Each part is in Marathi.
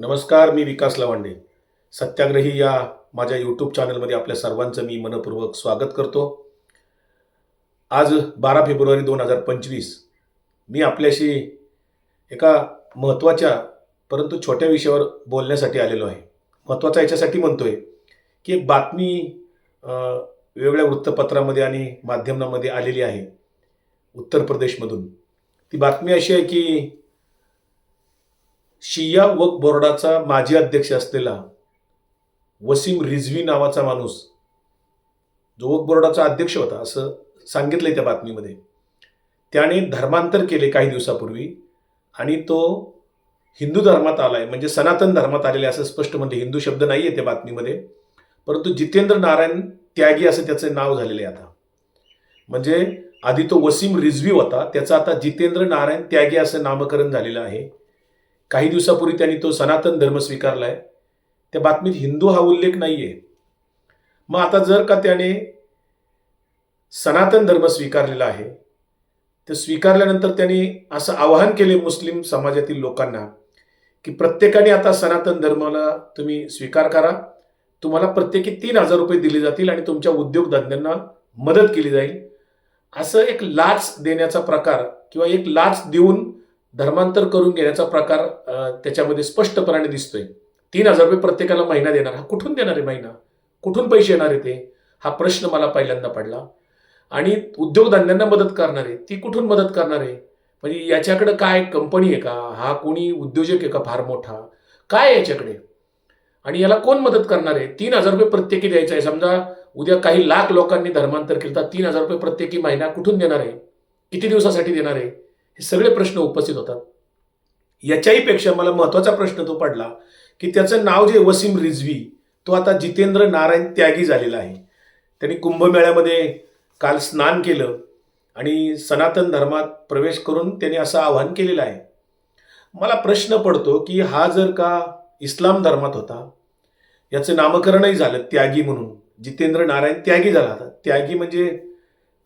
नमस्कार मी विकास लवांडे. सत्याग्रही या माझ्या यूट्यूब चॅनलमध्ये आपल्या सर्वांचं मी मनपूर्वक स्वागत करतो. आज बारा फेब्रुवारी दोन हजार पंचवीस. मी आपल्याशी एका महत्त्वाच्या परंतु छोट्या विषयावर बोलण्यासाठी आलेलो आहे. महत्त्वाचा याच्यासाठी म्हणतो आहे की एक बातमी वेगवेगळ्या वृत्तपत्रामध्ये आणि माध्यमांमध्ये आलेली आहे. उत्तर प्रदेशमधून. ती बातमी अशी आहे की शिया वक बोर्डाचा माजी अध्यक्ष असलेला वसीम रिझवी नावाचा माणूस जो वक बोर्डाचा अध्यक्ष होता असं सांगितलंय त्या बातमीमध्ये. त्याने धर्मांतर केले काही दिवसापूर्वी आणि तो हिंदू धर्मात आलाय म्हणजे सनातन धर्मात आलेले असं स्पष्ट म्हणजे हिंदू शब्द नाही आहे त्या बातमीमध्ये परंतु जितेंद्र नारायण त्यागी असं त्याचं नाव झालेलं आहे आता. म्हणजे आधी तो वसीम रिझवी होता त्याचं आता जितेंद्र नारायण त्यागी असं नामकरण झालेलं आहे. काही दिवसापूर्वी त्यांनी तो सनातन धर्म स्वीकारलाय. त्या बातमीत हिंदू हा उल्लेख नाहीये. मग आता जर का त्याने सनातन धर्म स्वीकारलेला आहे तर स्वीकारल्यानंतर त्यांनी असं आवाहन केले मुस्लिम समाजातील लोकांना की प्रत्येकाने आता सनातन धर्माला तुम्ही स्वीकार करा. तुम्हाला प्रत्येकी तीन हजार रुपये दिले जातील आणि तुमच्या उद्योगधंद्यांना मदत केली जाईल. असं एक लाच देण्याचा प्रकार किंवा एक लाच देऊन धर्मांतर करून घेण्याचा प्रकार त्याच्यामध्ये स्पष्टपणाने दिसतोय. तीन हजार रुपये प्रत्येकाला महिना देणार. हा कुठून देणार आहे महिना? कुठून पैसे येणार आहे ते? हा प्रश्न मला पहिल्यांदा पडला. आणि उद्योगधंद्यांना मदत करणार आहे. ती कुठून मदत करणार आहे? म्हणजे याच्याकडे काय कंपनी आहे का? हा कोणी उद्योजक आहे का? फार मोठा. काय याच्याकडे? आणि याला कोण मदत करणार आहे? तीन हजार रुपये प्रत्येकी द्यायचं आहे. समजा उद्या काही लाख लोकांनी धर्मांतर केलं तर तीन हजार रुपये प्रत्येकी महिना कुठून देणार आहे? किती दिवसासाठी देणार आहे? हे सगळे प्रश्न उपस्थित होतात. याच्याही पेक्षा मला महत्त्वाचा प्रश्न तो पडला की त्याचं नाव जे वसीम रिझवी तो आता जितेंद्र नारायण त्यागी झालेला आहे. त्यांनी कुंभमेळ्यामध्ये काल स्नान केलं आणि सनातन धर्मात प्रवेश करून त्यांनी असं आवाहन केलेलं आहे. मला प्रश्न पडतो की हा जर का इस्लाम धर्मात होता याचं नामकरणही झालं त्यागी म्हणून. जितेंद्र नारायण त्यागी झाला होता. त्यागी म्हणजे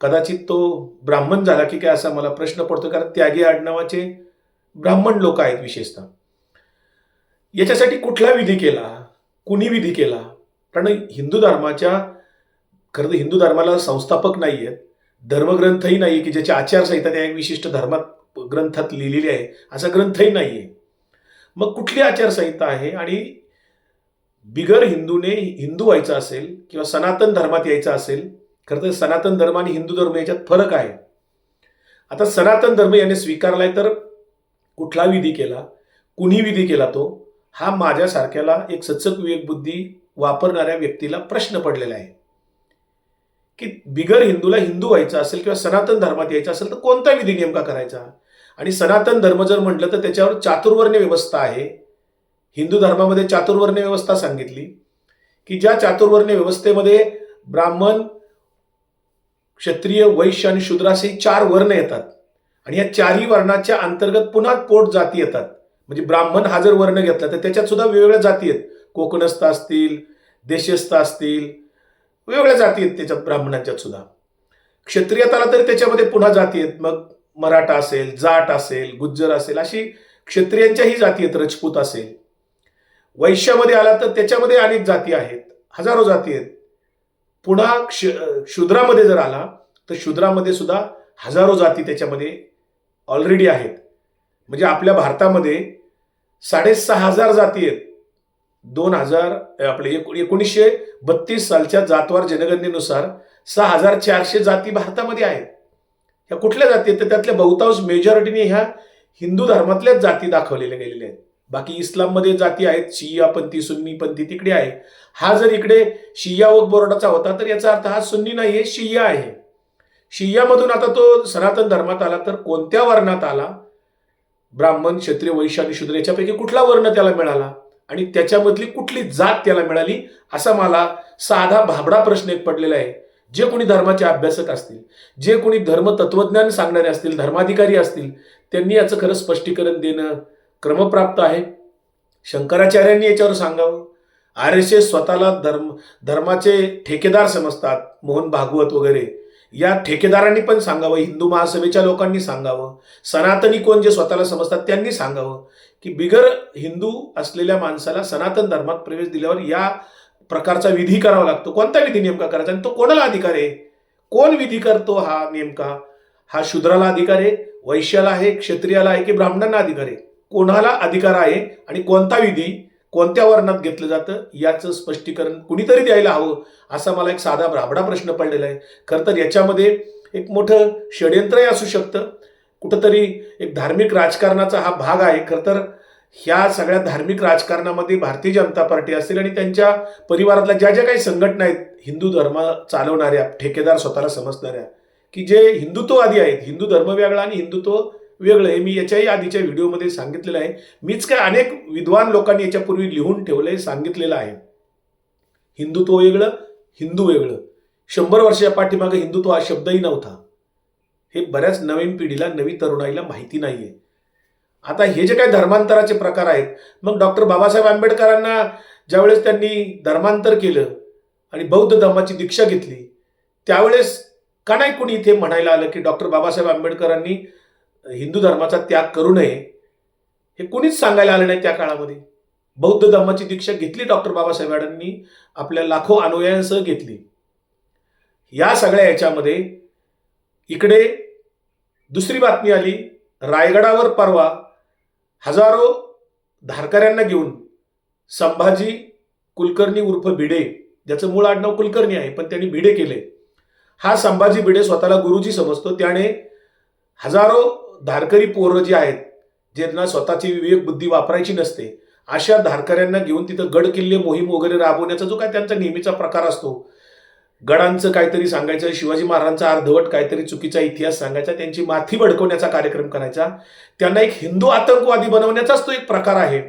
कदाचित तो ब्राह्मण झाला की काय असा मला प्रश्न पडतो कारण त्यागी आडनावाचे ब्राह्मण लोक आहेत विशेषतः. याच्यासाठी कुठला विधी केला? कुणी विधी केला? कारण हिंदू धर्माच्या खरं तर हिंदू धर्माला संस्थापक नाही आहेत धर्मग्रंथही नाही की ज्याची आचारसंहिता त्या एक विशिष्ट धर्मात ग्रंथात लिहिलेली आहे असा ग्रंथही नाही आहे मग कुठली आचारसंहिता आहे? आणि बिगर हिंदूने हिंदू व्हायचं असेल किंवा सनातन धर्मात यायचं असेल खरं तर सनातन धर्म आणि हिंदू धर्म याच्यात फरक आहे. आता सनातन धर्म याने स्वीकारलाय तर कुठला विधी केला? कुणी विधी केला तो? हा माझ्यासारख्याला एक सचक विवेकबुद्धी वापरणाऱ्या व्यक्तीला प्रश्न पडलेला आहे. की बिगर हिंदूला हिंदू व्हायचा असेल किंवा सनातन धर्मात यायचं असेल तर कोणता विधी नेमका करायचा? आणि सनातन धर्म जर म्हटलं तर त्याच्यावर चातुर्वर्ण्य व्यवस्था आहे. हिंदू धर्मामध्ये चातुर्वर्ण्य व्यवस्था सांगितली की ज्या चातुर्वर्ण्य व्यवस्थेमध्ये ब्राह्मण क्षत्रिय वैश्य आणि शूद्र असे चार वर्ण येतात. आणि या चारही वर्णाच्या अंतर्गत पुन्हा पोट जाती येतात. म्हणजे ब्राह्मण हा जर वर्ण घेतला तर त्याच्यात सुद्धा वेगवेगळ्या जाती आहेत. कोकणस्थ असतील देशस्थ असतील वेगवेगळ्या जाती आहेत त्याच्यात ब्राह्मणांच्यात सुद्धा. क्षत्रियात आला तर त्याच्यामध्ये पुन्हा जाती आहेत. मग मराठा असेल जाट असेल गुज्जर असेल अशी क्षत्रियांच्याही जाती आहेत रजपूत असेल. वैश्यामध्ये आला तर त्याच्यामध्ये अनेक जाती आहेत. हजारो जाती आहेत. पुन्हा क्ष शूद्रामध्ये जर आला तर शूद्रामध्ये सुद्धा हजारो जाती त्याच्यामध्ये ऑलरेडी आहेत. म्हणजे आपल्या भारतामध्ये साडेसहा हजार जाती आहेत. दोन हजार आपले एकू- एकोणीसशे बत्तीस सालच्या जातवार जनगणनेनुसार सहा हजार चारशे जाती भारतामध्ये आहेत. ह्या कुठल्या जाती आहेत? तर त्यातल्या बहुतांश मेजॉरिटीने ह्या हिंदू धर्मातल्याच जाती दाखवलेल्या गेलेल्या आहेत. बाकी इस्लाममध्ये जाती आहेत शियापंथी सुन्नीपंथी तिकडे आहे. हा जर इकडे शिया वक बोर्डाचा होता तर याचा अर्थ हा सुन्नी नाही आहे शिया आहे. शियामधून आता तो सनातन धर्मात आला तर कोणत्या वर्णात आला? ब्राह्मण क्षत्रिय वैश्य आणि शूद्र याच्यापैकी कुठला वर्ण त्याला मिळाला? आणि त्याच्यामधली कुठली जात त्याला मिळाली? असा मला साधा भाबडा प्रश्न एक पडलेला आहे. जे कोणी धर्माचे अभ्यासक असतील जे कोणी धर्म तत्वज्ञान सांगणारे असतील धर्माधिकारी असतील त्यांनी याचं खरं स्पष्टीकरण देणं क्रमप्राप्त आहे. शंकराचार्यांनी याच्यावर सांगावं. आर एस एस स्वतःला धर्म धर्माचे ठेकेदार समजतात मोहन भागवत वगैरे. या ठेकेदारांनी पण सांगावं हिंदू महासभेच्या लोकांनी सांगावं. सनातनी कोण जे स्वतःला समजतात त्यांनी सांगावं की बिगर हिंदू असलेल्या माणसाला सनातन धर्मात प्रवेश दिल्यावर या प्रकारचा विधी करावा लागतो. कोणता विधी नेमका करायचा? आणि तो कोणाला अधिकार आहे? कोण विधी करतो हा नेमका? हा शूद्राला अधिकार आहे? वैश्याला आहे? क्षत्रियाला आहे? की ब्राह्मणांना अधिकार आहे? कोणाला अधिकार आहे आणि कोणता विधी कोणत्या वर्णात घेतलं जातं याचं स्पष्टीकरण कुणीतरी द्यायला हवं असा मला एक साधा राबडा प्रश्न पडलेला आहे. खरं तर याच्यामध्ये एक मोठं षडयंत्रही असू शकतं. कुठंतरी एक धार्मिक राजकारणाचा हा भाग आहे. खरं तर ह्या सगळ्या धार्मिक राजकारणामध्ये भारतीय जनता पार्टी असेल आणि त्यांच्या परिवारातल्या ज्या ज्या काही संघटना आहेत हिंदू धर्म चालवणाऱ्या ठेकेदार स्वतःला समजणाऱ्या की जे हिंदुत्ववादी आहेत हिंदू धर्म वेगळा आणि हिंदुत्व वेगळं आहे. मी याच्याही आधीच्या व्हिडिओमध्ये सांगितलेलं आहे. मीच काय अनेक विद्वान लोकांनी याच्यापूर्वी लिहून ठेवलं आहे सांगितलेलं आहे. हिंदुत्व वेगळं हिंदू वेगळं. शंभर वर्षाच्या पाठीमागे हिंदुत्व हा शब्दही नव्हता. हे बऱ्याच नवीन पिढीला नवी तरुणाईला माहिती नाही आहे आता हे जे काही धर्मांतराचे प्रकार आहेत मग डॉक्टर बाबासाहेब आंबेडकरांना ज्यावेळेस त्यांनी धर्मांतर केलं आणि बौद्ध धर्माची दीक्षा घेतली त्यावेळेस का नाही कोणी इथे म्हणायला आलं की डॉक्टर बाबासाहेब आंबेडकरांनी हिंदू धर्माचा त्याग करू नये हे कुणीच सांगायला आलं नाही त्या काळामध्ये. बौद्ध धर्माची दीक्षा घेतली डॉक्टर बाबासाहेब आडांनी आपल्या लाखो अनुयायांसह घेतली. या सगळ्या याच्यामध्ये इकडे दुसरी बातमी आली रायगडावर परवा हजारो धारकऱ्यांना घेऊन संभाजी कुलकर्णी उर्फ भिडे ज्याचं मूळ आडनाव कुलकर्णी आहे पण त्यांनी भिडे केले. हा संभाजी भिडे स्वतःला गुरुजी समजतो त्याने हजारो धारकरी पोरं जी आहेत ज्यांना स्वतःची विवेक बुद्धी वापरायची नसते अशा धारकऱ्यांना घेऊन तिथं गड किल्ले मोहीम वगैरे राबवण्याचा जो काय त्यांचा नेहमीचा प्रकार असतो. गडांचं काहीतरी सांगायचं शिवाजी महाराजांचा अर्धवट काहीतरी चुकीचा इतिहास सांगायचा त्यांची माथी भडकवण्याचा कार्यक्रम करायचा. त्यांना एक हिंदू आतंकवादी बनवण्याचाच तो एक प्रकार आहे.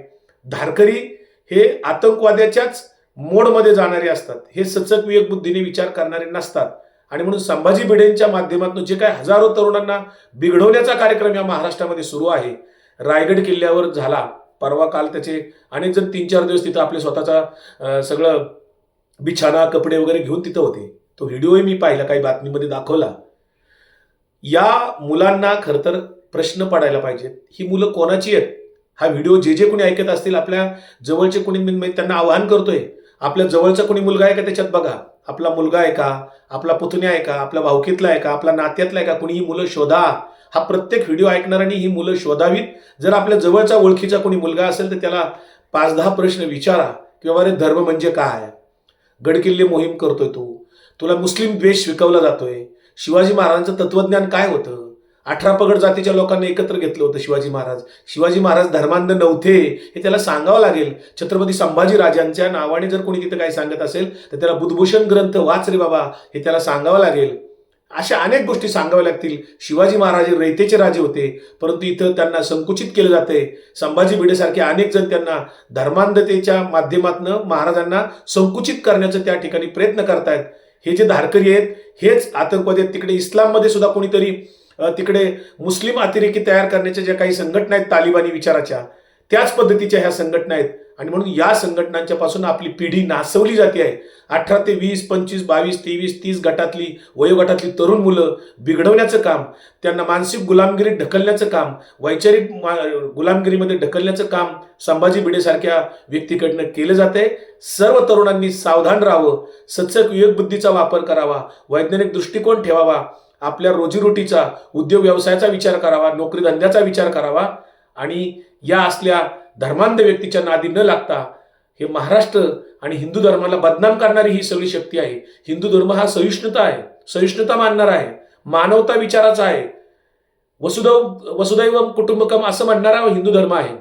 धारकरी हे आतंकवाद्याच्याच मोडमध्ये जाणारे असतात. हे सचक विवेक बुद्धीने विचार करणारे नसतात. आणि म्हणून संभाजी भिडेंच्या माध्यमातून जे काय हजारो तरुणांना बिघडवण्याचा कार्यक्रम या महाराष्ट्रामध्ये सुरू आहे. रायगड किल्ल्यावर झाला परवा काल त्याचे अनेक जण तीन चार दिवस तिथं आपले स्वतःचा सगळं बिछाना कपडे वगैरे घेऊन तिथं होते. तो व्हिडिओही मी पाहिला काही बातमीमध्ये दाखवला. या मुलांना खरं तर प्रश्न पडायला पाहिजेत. ही मुलं कोणाची आहेत? हा व्हिडिओ जे जे कोणी ऐकत असतील आपल्या जवळचे कोणी मी त्यांना आवाहन करतोय. आपल्या जवळचा कोणी मुलगा आहे का त्याच्यात बघा. आपला मुलगा आहे का? आपला पुतण्या आहे का? आपला भावकीतला आहे का? आपला नात्यातला आहे का? कुणी ही मुलं शोधा. हा प्रत्येक व्हिडिओ ऐकणाऱ्यांनी ही मुलं शोधावीत. जर आपल्या जवळचा ओळखीचा कोणी मुलगा असेल तर त्याला पाच दहा प्रश्न विचारा. किंवा अरे धर्म म्हणजे काय? गडकिल्ले मोहीम करतोय तू. तुला मुस्लिम द्वेष शिकवला जातोय. शिवाजी महाराजांचं तत्वज्ञान काय होतं? अठरा पगड जातीच्या लोकांना एकत्र घेतलं होतं शिवाजी महाराज. शिवाजी महाराज धर्मांध नव्हते हे त्याला सांगावं लागेल. छत्रपती संभाजी राजांच्या नावाने जर कोणी तिथं काही सांगत असेल तर त्याला बुधभूषण ग्रंथ वाच रे बाबा हे त्याला सांगावं लागेल. अशा अनेक गोष्टी सांगाव्या लागतील. शिवाजी महाराज रयतेचे राजे होते परंतु इथं त्यांना संकुचित केलं जाते संभाजी भिडेसारखे अनेक जण त्यांना धर्मांधतेच्या माध्यमातून महाराजांना संकुचित करण्याचा त्या ठिकाणी प्रयत्न करतायत. हे जे धारकरी आहेत हेच आतंकवादी आहेत. तिकडे इस्लाममध्ये सुद्धा कोणीतरी तिकडे मुस्लिम अतिरेकी तयार करण्याच्या ज्या काही संघटना आहेत तालिबानी विचाराच्या त्याच पद्धतीच्या ह्या संघटना आहेत. आणि म्हणून या संघटनांच्या पासून आपली पिढी नासवली जाते आहे. अठरा ते वीस पंचवीस बावीस तेवीस तीस गटातली वयोगटातली तरुण मुलं बिघडवण्याचं काम त्यांना मानसिक गुलामगिरीत ढकलण्याचं काम वैचारिक मा- गुलामगिरीमध्ये ढकलण्याचं काम संभाजी भिडेसारख्या व्यक्तीकडनं केलं जाते सर्व तरुणांनी सावधान राहावं सचक विवेकबुद्धीचा वापर करावा वैज्ञानिक दृष्टिकोन ठेवावा आपल्या रोजीरोटीचा उद्योग व्यवसायाचा विचार करावा नोकरी धंद्याचा विचार करावा आणि या असल्या धर्मांध व्यक्तीच्या नादी न लागता हे महाराष्ट्र आणि हिंदू धर्माला बदनाम करणारी ही सगळी शक्ती आहे. हिंदू धर्म हा सहिष्णुता आहे. सहिष्णुता मानणारा आहे. मानवता विचाराचा आहे. वसुदैव वसुदैव कुटुंबकम असं म्हणणारा हिंदू धर्म आहे.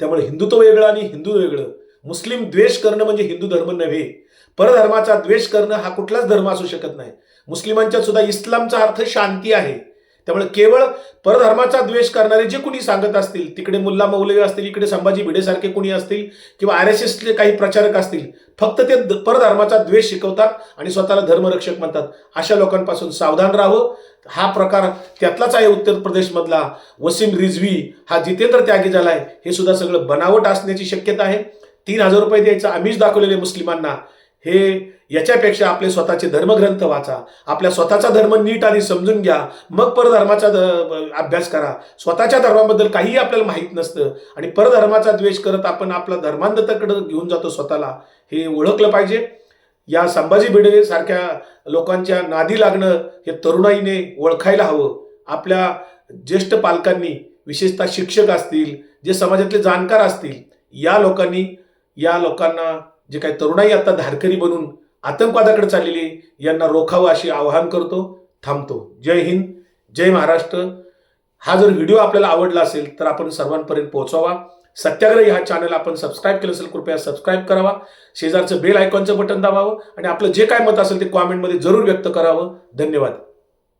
त्यामुळे हिंदुत्व वेगळं आणि हिंदू वेगळं. मुस्लिम द्वेष करणं म्हणजे हिंदू धर्म नव्हे. परधर्माचा द्वेष करणं हा कुठलाच धर्म असू शकत नाही. मुस्लिमांच्या सुद्धा इस्लामचा अर्थ शांती आहे. त्यामुळे केवळ परधर्माचा द्वेष करणारे जे कुणी सांगत असतील तिकडे मुल्ला मौलवी असतील इकडे संभाजी भिडेसारखे कुणी असतील किंवा आर एस एसचे काही प्रचारक असतील फक्त ते परधर्माचा द्वेष शिकवतात आणि स्वतःला धर्मरक्षक म्हणतात. अशा लोकांपासून सावधान राहावं. हा प्रकार त्यातलाच आहे उत्तर प्रदेशमधला. वसीम रिझवी हा जितेंद्र त्यागी झालाय. हे सुद्धा सगळं बनावट असण्याची शक्यता आहे. तीन हजार रुपये द्यायचं आम्हीच दाखवलेले मुस्लिमांना हे याच्यापेक्षा आपले स्वतःचे धर्मग्रंथ वाचा. आपल्या स्वतःचा धर्म नीट आधी समजून घ्या. मग परधर्माचा अभ्यास करा. स्वतःच्या धर्माबद्दल काहीही आपल्याला माहीत नसतं. आणि परधर्माचा द्वेष करत आपण आपला धर्मांधताकडे घेऊन जातो स्वतःला. हे ओळखलं पाहिजे. या संभाजी भिडे सारख्या लोकांच्या नादी लागणं हे तरुणाईने ओळखायला हवं. आपल्या ज्येष्ठ पालकांनी विशेषतः शिक्षक असतील जे समाजातले जाणकार असतील या लोकांनी या लोकांना जे काही तरुणाई आता धारकरी बनून आतंकवादाकडे चाललेली यांना रोखावं अशी आवाहन करतो थांबतो. जय हिंद जय महाराष्ट्र. हा जर व्हिडिओ आपल्याला आवडला असेल तर आपण सर्वांपर्यंत पोहोचवा. सत्याग्रही हा चॅनल आपण सबस्क्राईब केलं असेल कृपया सबस्क्राईब करावा. शेजारचं बेल आयकॉनचं बटन दाबावं आणि आपलं जे काय मत असेल ते कॉमेंटमध्ये जरूर व्यक्त करावं. धन्यवाद.